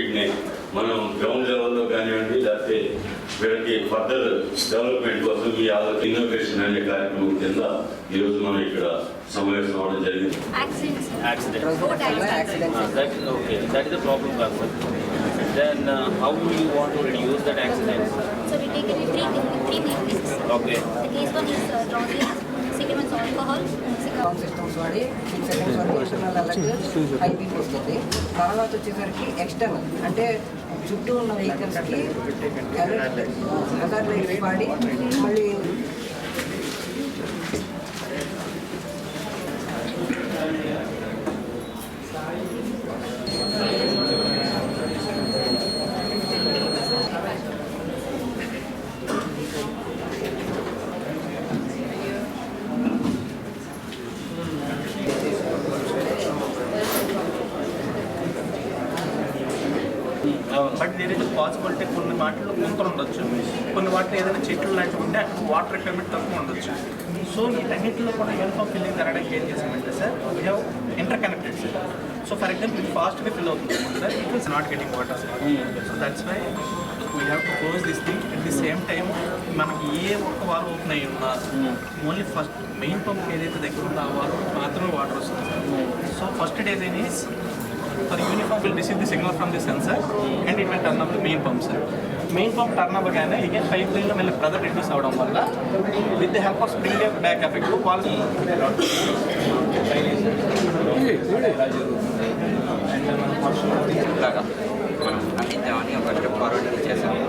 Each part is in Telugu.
వీటిని మనం గ్రౌండ్ లెవెల్లో కానివ్వండి లేకపోతే వీళ్ళకి ఫర్దర్ డెవలప్మెంట్ కోసం ఈ ఆలోచన ఇన్నోవేషన్ అనే కార్యక్రమం కింద ఈరోజు మనం ఇక్కడ సమావేశం అవడం జరిగింది accidents. accident. Road accidents. Uh, that is okay. That is the problem, Doctor. Then uh, how do you want to reduce that accident? So we take it in three, in three main cases. Okay. The case one is uh, drowsiness, second one is alcohol, sound systems వాడి సిక్స్ సెకండ్స్ వరకు అలర్ట్ వస్తుంది తర్వాత వచ్చేసరికి ఎక్స్టర్నల్. అంటే చుట్టూ ఉన్న వెహికల్స్కి అలర్ట్ హజార్ లైట్స్ వాడి మళ్ళీ బట్ దేర్ ఇస్ పాసిబిలిటీ కొన్ని వాటిలో గుంతలు ఉండొచ్చు. కొన్ని వాటిలో ఏదైనా చెట్లు లాంటివి ఉంటే అక్కడ వాటర్ రిక్వైర్మెంట్ తక్కువ ఉండొచ్చు. సో వీటన్నిటిలో కూడా యూనిఫామ్ ఫిల్లింగ్ జరగడానికి ఏం చేసామంటే sir we have interconnected sir so for example ఇది ఫాస్ట్గా ఫిల్ అవుతుంది sir it is not getting water so that's why we have to close this thing at the same time మనకి ఏ ఒక్క వారు ఓపెన్ అయ్యి ఉన్నా ఓన్లీ ఫస్ట్ మెయిన్ పంప్ ఏదైతే దగ్గర ఉందో ఆ వారు మాత్రమే వాటర్ వస్తుంది sir so first design is for uniform will receive the signal from the sensor and it will turn up the main pump sir. Main pump turn అవ్వగానే ఇక పైప్ లైన్లో మళ్ళీ ప్రెజర్ రిడ్యూస్ అవడం వల్ల with the help of spring back effect వాళ్ళు లాగా మనం అందిద్దామని ఒక స్టెప్ ఫార్వర్డ్ చేసాము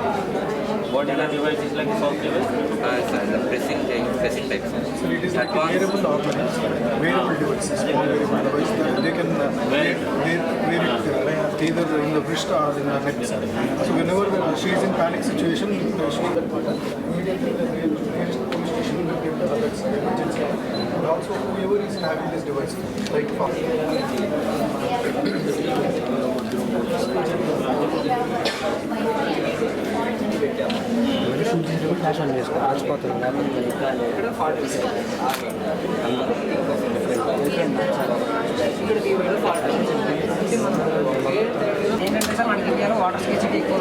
What device is like a soft device? Uh, it's uh, pressing, type. So it is like wearable ornaments, wearable devices, small wearable devices. They can uh, wear, wear, it uh, either in the wrist or in the neck. So whenever the, she is in panic situation, uh, she will immediately the police station will give the alerts, emergency. And also whoever is having this device, like. ఇక్కడ వీళ్ళు ఫార్టీ ఏంటంటే సార్ మనకి ఇండియాలో వాటర్ స్కేసిటీ ఎక్కువ.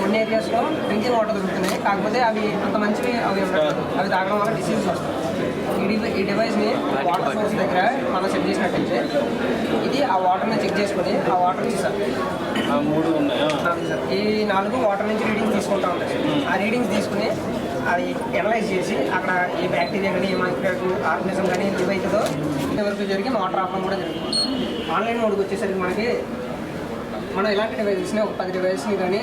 కొన్ని ఏరియాస్లో డ్రింకింగ్ వాటర్ దొరుకుతున్నాయి కాకపోతే అవి అంత మంచివి అవి. అవి తాగడం వల్ల డిసీజ్ వస్తుంది ఈ డివై ఈ డివైస్ని వాటర్ సోర్స్ దగ్గర మనం సెట్ చేసినట్టయితే ఇది ఆ వాటర్ని చెక్ చేసుకొని ఆ వాటర్ సార్ ఆ మూడు ఉన్నాయా? సార్ ఈ నాలుగు వాటర్ నుంచి రీడింగ్స్ తీసుకుంటా ఉంటాయి. ఆ రీడింగ్స్ తీసుకుని అది ఎనలైజ్ చేసి అక్కడ ఏ బ్యాక్టీరియా కానీ ఏ మైక్రోబ్ ఆర్గనిజం కానీ ఏవైతుందో ఇంతవరకు జరిగి వాటర్ ఆపడం కూడా జరుగుతుంది ఆన్లైన్ మోడ్కి వచ్చేసరికి మనకి మనం ఇలాంటి డివైజెస్ని ఒక పది డివైస్ని కానీ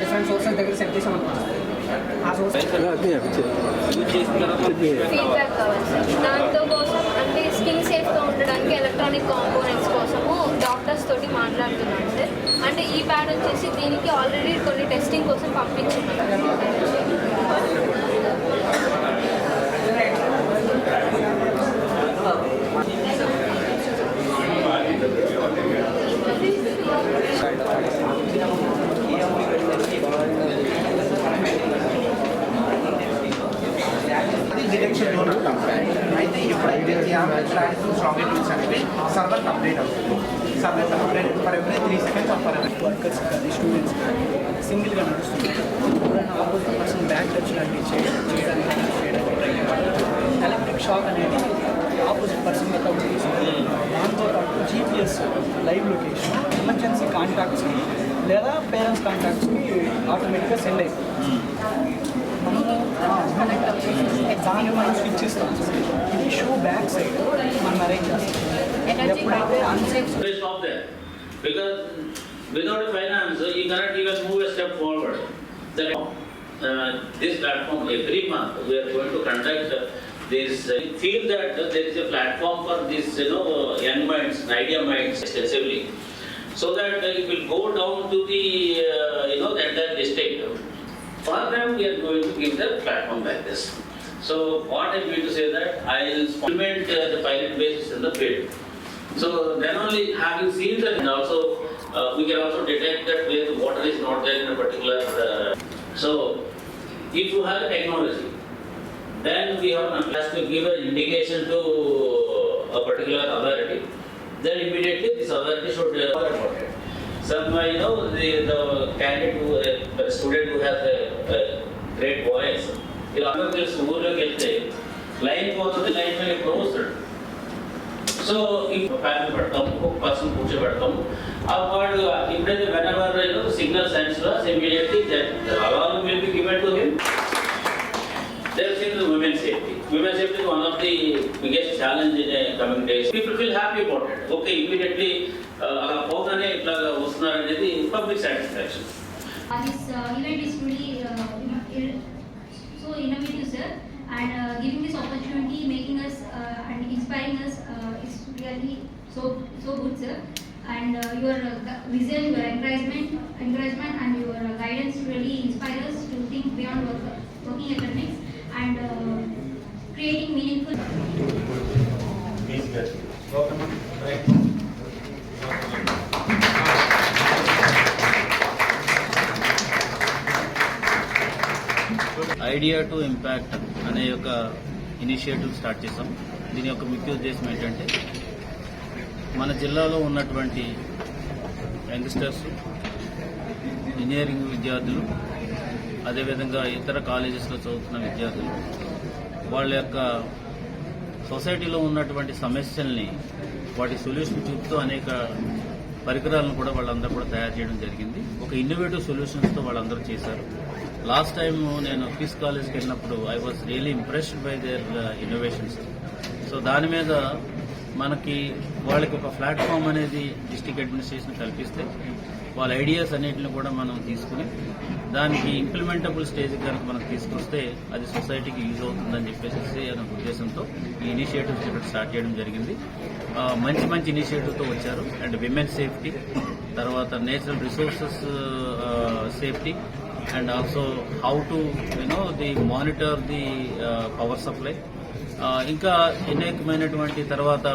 డిఫరెంట్ సోర్సెస్ దగ్గర సెట్ చేసామనుకోండి. ఫీడ్బ్యాక్ కావాలి సార్ దాంతో కోసం అంటే స్కిన్ సేఫ్గా ఉండడానికి ఎలక్ట్రానిక్ కాంపోనెంట్స్ కోసము డాక్టర్స్ తోటి మాట్లాడుతున్నాను సార్ అంటే ఈ ప్యాడ్ వచ్చేసి దీనికి ఆల్రెడీ కొన్ని టెస్టింగ్ కోసం పంపించున్నాను సర్వర్ అప్డేట్ అవుతుంది server update for every three seconds of for every workers కానీ స్టూడెంట్స్ కానీ సింగిల్గా నడుస్తుంది ఆపోజిట్ పర్సన్ బ్యాక్ టచ్ లాంటివి చేయడం చేయడానికి చేయడానికి ట్రై చేయాలి ఎలక్ట్రిక్ షాక్ అనేది ఆపోజిట్ పర్సన్గా కవర్ చేస్తుంది దాంతో పాటు జీపీఎస్ లైవ్ లొకేషన్ ఎమర్జెన్సీ కాంటాక్ట్స్కి లేదా పేరెంట్స్ కాంటాక్ట్స్కి ఆటోమేటిక్గా సెండ్ అయిపోతుంది మనము దాన్ని మనం స్విచ్ ఇస్తాం ఇది షూ బ్యాక్ సైడ్ మనం అరేంజ్ చేస్తాం energy Please stop there. Because without finance, you cannot even move a step forward. That, uh, this platform, every month, we are going to conduct uh, this. Uh, feel that uh, there is a platform for these, you know, young minds, idea minds extensively. So that it will go down to the, uh, you know, the entire district. For them, we are going to give the platform like this. So what I mean to say that I will implement uh, the pilot basis in the field. So then only having seen that and also uh, we can also detect that where the water is not there in a particular. Uh, so if you have technology, then we have has to give an indication to a particular authority. Then immediately this authority should. Uh, some uh, you know the, the candidate who, uh, the student who has a, a great voice, he always ಊರ್ಲೋಗಿ ಹೇಳ್ತೆ ಲೈನ್ ಹೋದ್ರೆ ಲೈನ್ ಮೇಲೆ ಕ್ಲೋಸ್ಡ್ సో ఇప్పుడు ఫ్యాన్లు పెడతాము ఒక పర్సన్ కూర్చోబెడతాము ఆ వాడు ఇప్పుడైతే వెన్ సిగ్నల్ సైన్స్లో immediately alarm will be given to him there women safety women safety one of the biggest challenge in coming days people feel happy about it okay immediately అలా పోగానే ఇట్లా వస్తున్నారు అనేది public satisfaction this uh, event is making us uh, and inspiring us uh, is really so so good, sir. And uh, your uh, vision, your encouragement, encouragement, and your uh, guidance really inspire us to think beyond work, working academics and uh, creating meaningful. Idea to impact అనే ఒక ఇనిషియేటివ్ స్టార్ట్ చేసాం దీని యొక్క ముఖ్య ఉద్దేశం ఏంటంటే మన జిల్లాలో ఉన్నటువంటి యంగ్స్టర్స్ ఇంజనీరింగ్ విద్యార్థులు అదేవిధంగా ఇతర కాలేజెస్లో చదువుతున్న విద్యార్థులు వాళ్ళ యొక్క సొసైటీలో ఉన్నటువంటి సమస్యల్ని వాటి సొల్యూషన్ చూపుతూ అనేక పరికరాలను కూడా వాళ్ళందరూ కూడా తయారు చేయడం జరిగింది. ఒక ఇన్నోవేటివ్ సొల్యూషన్స్తో వాళ్ళందరూ చేశారు. లాస్ట్ టైం నేను క్విస్ కాలేజ్కి వెళ్ళినప్పుడు I was really impressed by their innovations so దాని మీద మనకి వాళ్ళకి ఒక ప్లాట్ఫామ్ అనేది డిస్టిక్ అడ్మినిస్ట్రేషన్ కల్పిస్తే వాళ్ళ ఐడియాస్ అన్నిటిని కూడా మనం తీసుకుని దానికి ఇంప్లిమెంటబుల్ స్టేజ్ కనుక మనం తీసుకొస్తే అది సొసైటీకి యూజ్ అవుతుందని చెప్పేసి అనే ఉద్దేశంతో ఈ ఇనిషియేటివ్స్ ఇక్కడ స్టార్ట్ చేయడం జరిగింది. మంచి మంచి ఇనిషియేటివ్తో వచ్చారు. అండ్ విమెన్ సేఫ్టీ తర్వాత natural resources safety and also how to you know the monitor the power supply. ఇంకా అనేకమైనటువంటి తర్వాత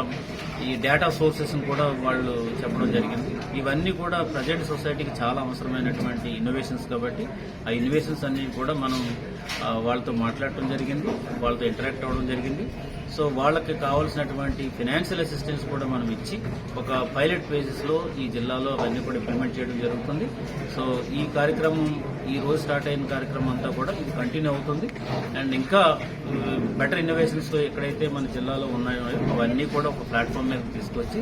ఈ డేటా సోర్సెస్ కూడా వాళ్ళు చెప్పడం జరిగింది. ఇవన్నీ కూడా ప్రజెంట్ సొసైటీకి చాలా అవసరమైనటువంటి ఇన్నోవేషన్స్ కాబట్టి ఆ ఇన్నోవేషన్స్ అన్ని కూడా మనం వాళ్ళతో మాట్లాడటం జరిగింది వాళ్ళతో ఇంటరాక్ట్ అవ్వడం జరిగింది. సో వాళ్ళకి కావాల్సినటువంటి ఫినాన్షియల్ అసిస్టెన్స్ కూడా మనం ఇచ్చి ఒక పైలట్లో ఈ జిల్లాలో అవన్నీ కూడా ఇంప్లిమెంట్ చేయడం జరుగుతుంది. సో ఈ కార్యక్రమం ఈ రోజు స్టార్ట్ అయిన కార్యక్రమం అంతా కూడా ఇది కంటిన్యూ అవుతుంది. అండ్ ఇంకా బెటర్ ఇన్నోవేషన్స్తో ఎక్కడైతే మన జిల్లాలో ఉన్నాయో అవన్నీ కూడా ఒక ప్లాట్ఫామ్ మీద తీసుకొచ్చి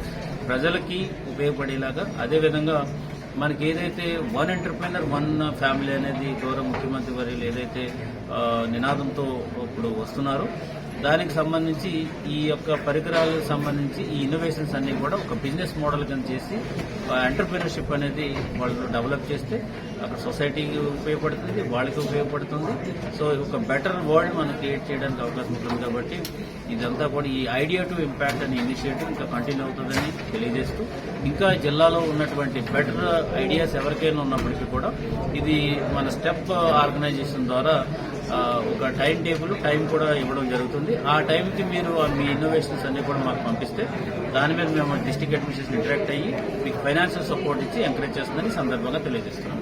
ప్రజలకి ఉపయోగపడేలాగా అదేవిధంగా మనకి ఏదైతే వన్ ఎంటర్ప్రైనర్ వన్ ఫ్యామిలీ అనేది గౌరవ ముఖ్యమంత్రి వర్యులు ఏదైతే నినాదంతో ఇప్పుడు వస్తున్నారో దానికి సంబంధించి ఈ యొక్క పరికరాలకు సంబంధించి ఈ ఇన్నోవేషన్స్ అన్ని కూడా ఒక బిజినెస్ మోడల్ కింద చేసి ఎంటర్ప్రినర్షిప్ అనేది వాళ్ళు డెవలప్ చేస్తే అక్కడ సొసైటీకి ఉపయోగపడుతుంది వాళ్ళకి ఉపయోగపడుతుంది. సో ఒక బెటర్ వరల్డ్ మనం క్రియేట్ చేయడానికి అవకాశం ఉంటుంది కాబట్టి ఇదంతా కూడా ఈ ఐడియా టు ఇంపాక్ట్ అనే ఇనిషియేటివ్ ఇంకా కంటిన్యూ అవుతుందని తెలియజేస్తూ ఇంకా జిల్లాలో ఉన్నటువంటి బెటర్ ఐడియాస్ ఎవరికైనా ఉన్నప్పటికీ కూడా ఇది మన స్టెప్ ఆర్గనైజేషన్ ద్వారా ఒక టైం టేబుల్ టైం కూడా ఇవ్వడం జరుగుతుంది. ఆ టైంకి మీరు మీ ఇన్నోవేషన్స్ అన్ని కూడా మాకు పంపిస్తే దాని మీద మేము డిస్టిక్ అడ్మినిస్ట్రేషన్ ఇంటరాక్ట్ అయ్యి మీకు ఫైనాన్షియల్ సపోర్ట్ ఇచ్చి ఎంకరేజ్ చేస్తుందని సందర్భంగా తెలియజేస్తున్నాం.